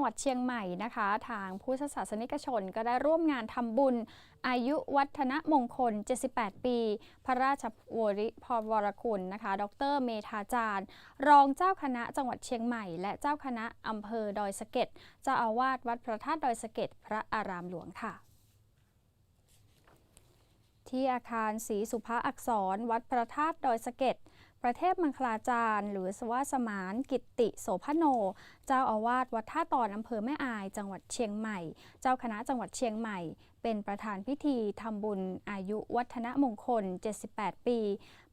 งหวัดเชียงใหม่นะคะ ทางพุทธศาสนิกชนก็ได้ร่วมงานทำบุญ อายุวัฒนมงคล 78 ปี พระราชวริพรวรคุณนะคะ ดรเมธาจารย์ รองเจ้าคณะจังหวัดเชียงใหม่ และเจ้าคณะอำเภอดอยสะเก็ดเจ้าอาวาสวัดพระธาตุดอยสะเก็ดพระอารามหลวงค่ะที่อาคารศรีสุภาอักษรวัดพระธาตุดอยสะเก็ด ประเทศมังคลาจารย์ หรือสวาสมานกิตติโสพโน เจ้าอาวาสวัดท่าตอนอำเภอแม่อาย จังหวัดเชียงใหม่ เจ้าคณะจังหวัดเชียงใหม่เป็นประธานพิธีทำบุญอายุวัฒนมงคล 78 ปี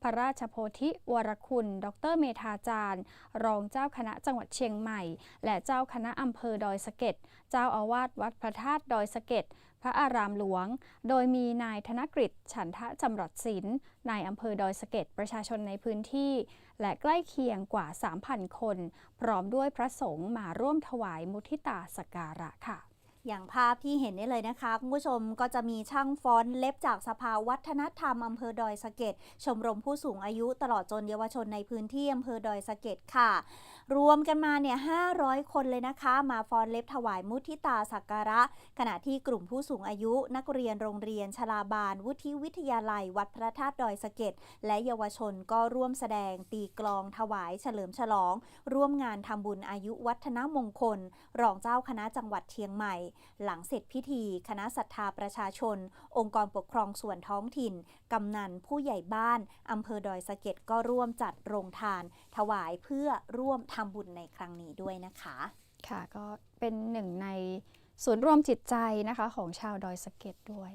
พระราชโพธิวรคุณ ดรเมธาจารย์ รองเจ้าคณะจังหวัดเชียงใหม่ และเจ้าคณะอำเภอดอยสะเก็ด เจ้าอาวาสวัดพระธาตุดอยสะเก็ด พระอารามหลวง โดยมีนายธนกฤษฉันทะจำรัดศิลป์นายอำเภอดอยสะเก็ดประชาชนในพื้นที่ และใกล้เคียงกว่า 3,000 คน พร้อมด้วยพระสงฆ์มาร่วมถวายมุทิตาสกการะค่ะ อย่างภาพที่เห็นนี่เลยนะคะคุณผู้ชมก็จะมีช่างฟ้อนเล็บจากสภาวัฒนธรรมอำเภอดอยสะเก็ดชมรมผู้สูงอายุตลอดจนเยาวชนในพื้นที่อำเภอดอยสะเก็ดค่ะ รวมกันมาเนี่ย500 คนเลยนะคะ มาฟ้อนเล็บถวายมุทิตาสักการะ ขณะที่กลุ่มผู้สูงอายุนักเรียนโรงเรียนชลาบาล วุฒิวิทยาลัย วัดพระธาตุดอยสะเก็ดและเยาวชนก็ร่วมแสดงตีกลองถวายเฉลิมฉลอง ร่วมงานทำบุญอายุวัฒนมงคล รองเจ้าคณะจังหวัดเชียงใหม่หลังเสร็จพิธี คณะศรัทธาประชาชน องค์กรปกครองส่วนท้องถิ่น กำนันผู้ใหญ่บ้านอำเภอดอยสะเก็ดก็ร่วมจัดโรงทาน ถวายเพื่อร่วมทำบุญในครั้งนี้ด้วยนะคะ ค่ะก็เป็นหนึ่งในศูนย์รวมจิตใจนะคะของชาวดอยสะเก็ดด้วย